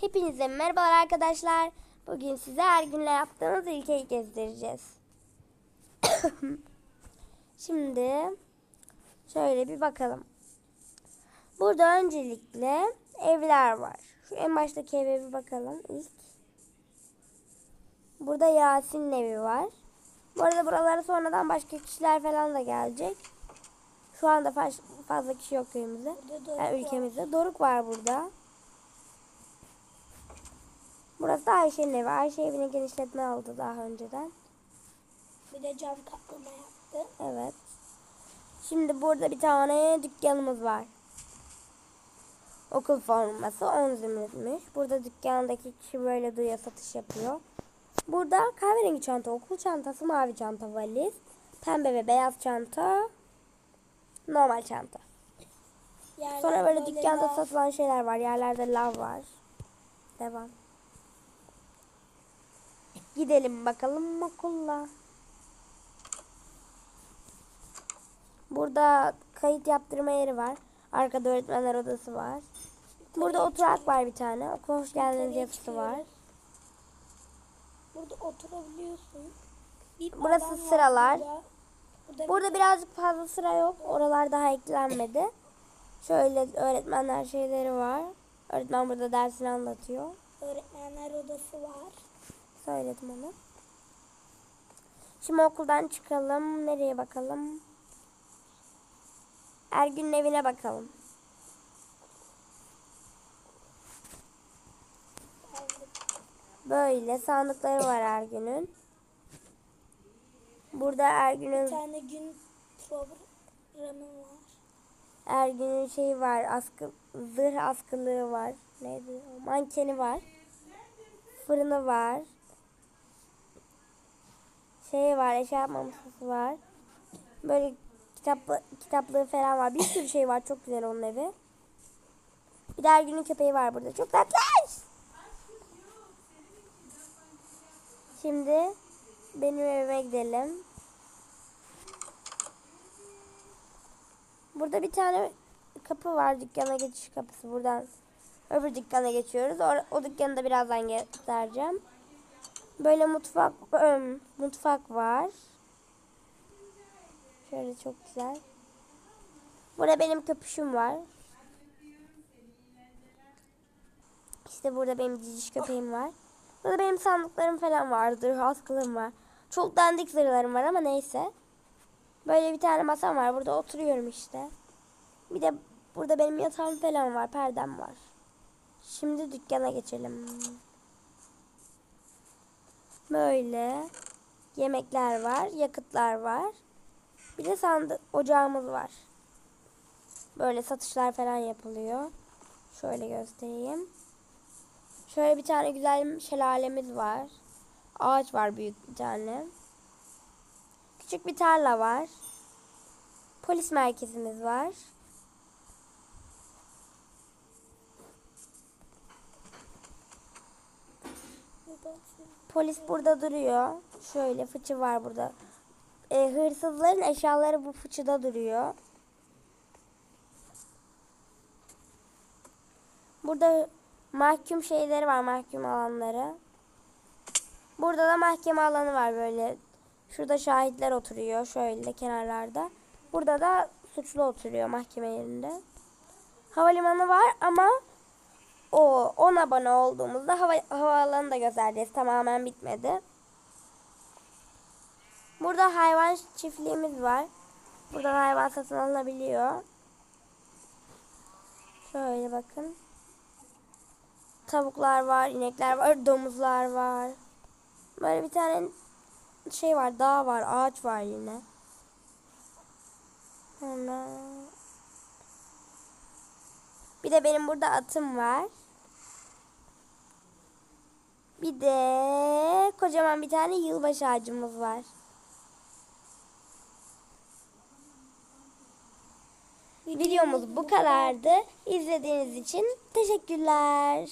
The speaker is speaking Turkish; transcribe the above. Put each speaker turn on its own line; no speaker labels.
Hepinize merhabalar arkadaşlar. Bugün size her günle yaptığımız ilkeyi gezdireceğiz. Şimdi şöyle bir bakalım. Burada öncelikle evler var. Şu en baştaki eve bir bakalım ilk. Burada Yasin'in evi var. Bu arada buralara sonradan başka kişiler falan da gelecek. Şu anda fa- fazla kişi yok köyümüzde. Yani
var.
ülkemizde. Doruk var burada. Burası da Ayşe'nin evi. Ayşe evini genişletme aldı daha önceden.
Bir de cam kaplama yaptı.
Evet. Şimdi burada bir tane dükkanımız var. Okul forması 10 zümrütmüş. Burada dükkandaki kişi böyle duruyor satış yapıyor. Burada kahverengi çanta, okul çantası, mavi çanta, valiz, pembe ve beyaz çanta, normal çanta.
Yerler
Sonra böyle dükkanda
lav.
satılan şeyler var. Yerlerde lav var. Devam. Gidelim bakalım okulla. Burada kayıt yaptırma yeri var. Arkada öğretmenler odası var. Burada oturak var bir tane. Okula hoş geldiniz yapısı var.
Burada oturabiliyorsun. Bir
Burası
adam var
sıralar.
Burada. Burada,
Burada birazcık fazla sıra yok. Oralar daha eklenmedi. Şöyle öğretmenler şeyleri var. Öğretmen burada dersini anlatıyor.
öğretmenler odası var.
Söyledim onu. Şimdi okuldan çıkalım. Nereye bakalım? Ergün'ün evine bakalım. Böyle sandıkları var Ergün'ün. Burada
Bir
Ergün'ün
tane gün programı var.
Ergün'ün şeyi var. Askı, zırh askılığı var. Neydi? Mankeni var. Fırını var. Şey var. Eşya masası var. Böyle kitaplı, kitaplığı falan var. Bir sürü şey var. Çok güzel onun evi. Bir de Ergün'ün köpeği var burada. Çok tatlı. Şimdi benim evime gidelim. Burada bir tane kapı var. Dükkana geçiş kapısı. Buradan öbür dükkana geçiyoruz. O, o dükkanı da birazdan göstereceğim. Böyle mutfak ım, mutfak var. Şöyle çok güzel. Burada benim köpüşüm var. İşte burada benim ciciş köpeğim var. Burada benim sandıklarım falan vardır. Askılığım var. Çok dandik zırhlarım var ama neyse. Böyle bir tane masam var. Burada oturuyorum işte. Bir de burada benim yatağım falan var. Perdem var. Şimdi dükkana geçelim. Böyle yemekler var. Yakıtlar var. Bir de sandık ocağımız var. Böyle satışlar falan yapılıyor. Şöyle göstereyim. Şöyle bir tane güzel şelalemiz var. Ağaç var büyük bir tane. Küçük bir tarla var. Polis merkezimiz var.
Burada
Polis burada duruyor. Şöyle fıçı var burada. E, hırsızların eşyaları bu fıçıda duruyor. Burada mahkum şeyleri var, mahkum alanları. Burada da mahkeme alanı var böyle. Şurada şahitler oturuyor şöyle kenarlarda. Burada da suçlu oturuyor mahkeme yerinde. Havalimanı var ama o 10 abone olduğumuzda hava, havaalanı da göstereceğiz. Tamamen bitmedi. Burada hayvan çiftliğimiz var. Buradan hayvan satın alınabiliyor. Şöyle bakın. Tavuklar var, inekler var, domuzlar var. Böyle bir tane şey var, dağ var, ağaç var yine. Sonra bir de benim burada atım var. Bir de kocaman bir tane yılbaşı ağacımız var. Videomuz bu kadardı. İzlediğiniz için teşekkürler.